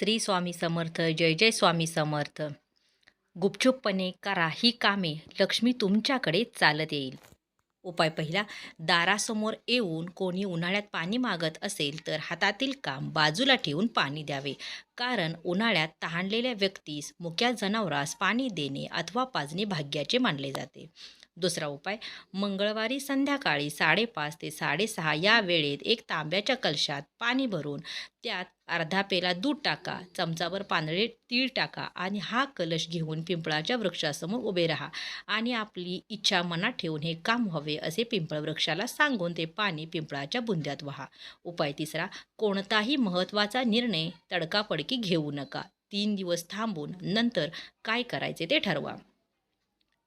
श्री स्वामी समर्थ जय जय स्वामी समर्थ. गुपचूपपणे करा ही कामे लक्ष्मी तुमच्याकडे चालत येईल. उपाय पहिला दारासमोर येऊन कोणी उन्हाळ्यात पाणी मागत असेल तर हातातील काम बाजूला ठेवून पाणी द्यावे. कारण उन्हाळ्यात तहानलेल्या व्यक्तीस मुक्या जनावरास पाणी देणे अथवा पाजणे भाग्याचे मानले जाते. दुसरा उपाय मंगळवारी संध्याकाळी साडेपाच ते साडेसहा या वेळेत एक तांब्याच्या कलशात पाणी भरून त्यात अर्धा पेला दूध टाका चमचावर पांढरे तीळ टाका आणि हा कलश घेऊन पिंपळाच्या वृक्षासमोर उभे राहा. आणि आपली इच्छा मनात ठेवून हे काम व्हावे असे पिंपळ वृक्षाला सांगून ते पाणी पिंपळाच्या बुंद्यात व्हा. उपाय तिसरा कोणताही महत्त्वाचा निर्णय तडकापडकी घेऊ नका. तीन दिवस थांबून नंतर काय करायचे ते ठरवा.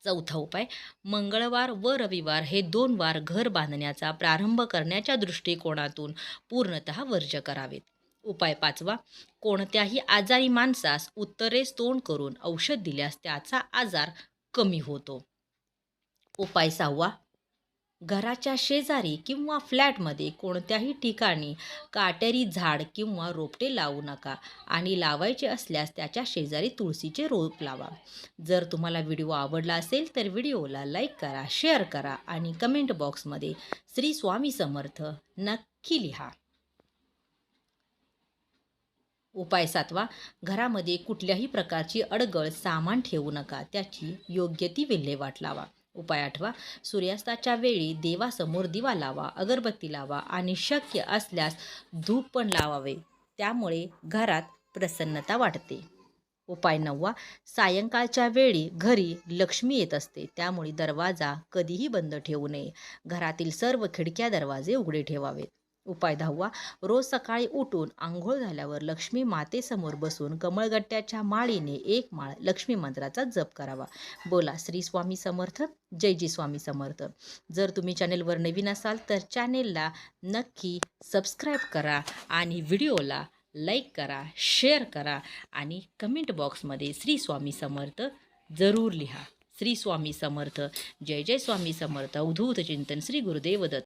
चौथा उपाय मंगळवार व रविवार हे दोन वार घर बांधण्याचा प्रारंभ करण्याच्या दृष्टिकोनातून पूर्णतः वर्ज करावेत. उपाय पाचवा कोणत्याही आजारी माणसास उत्तरेस तोंड करून औषध दिल्यास त्याचा आजार कमी होतो. उपाय सहावा घराच्या शेजारी किंवा फ्लॅटमध्ये कोणत्याही ठिकाणी काटेरी झाड किंवा रोपटे लावू नका आणि लावायचे असल्यास त्याच्या शेजारी तुळशीचे रोप लावा. जर तुम्हाला व्हिडिओ आवडला असेल तर व्हिडिओला लाईक करा शेअर करा आणि कमेंट बॉक्समध्ये श्री स्वामी समर्थ नक्की लिहा. उपाय सातवा घरामध्ये कुठल्याही प्रकारची अडगळ सामान ठेवू नका. त्याची योग्य ती विल्हेवाट लावा. उपाय आठवा. सूर्यास्ताच्या वेळी देवासमोर दिवा लावा अगरबत्ती लावा आणि शक्य असल्यास धूप पण लावावे. त्यामुळे घरात प्रसन्नता वाटते उपाय नववा सायंकाळच्या वेळी घरी लक्ष्मी येत असते. त्यामुळे दरवाजा कधीही बंद ठेवू नये. घरातील सर्व खिडक्या दरवाजे उघडे ठेवावेत. उपाय दहावा रोज सकाळी उठून आंघोळ झाल्यावर लक्ष्मी मातेसमोर बसून कमळगट्ट्याच्या माळीने एक माळ लक्ष्मी मंत्राचा जप करावा. बोला श्री स्वामी समर्थ जय जी स्वामी समर्थ. जर तुम्ही चॅनेलवर नवीन असाल तर चॅनेलला नक्की सबस्क्राईब करा आणि व्हिडिओला लाईक करा शेअर करा आणि कमेंट बॉक्समध्ये श्री स्वामी समर्थ जरूर लिहा. श्री स्वामी समर्थ जय जय स्वामी समर्थ अवधूत चिंतन श्री गुरुदेव दत्त.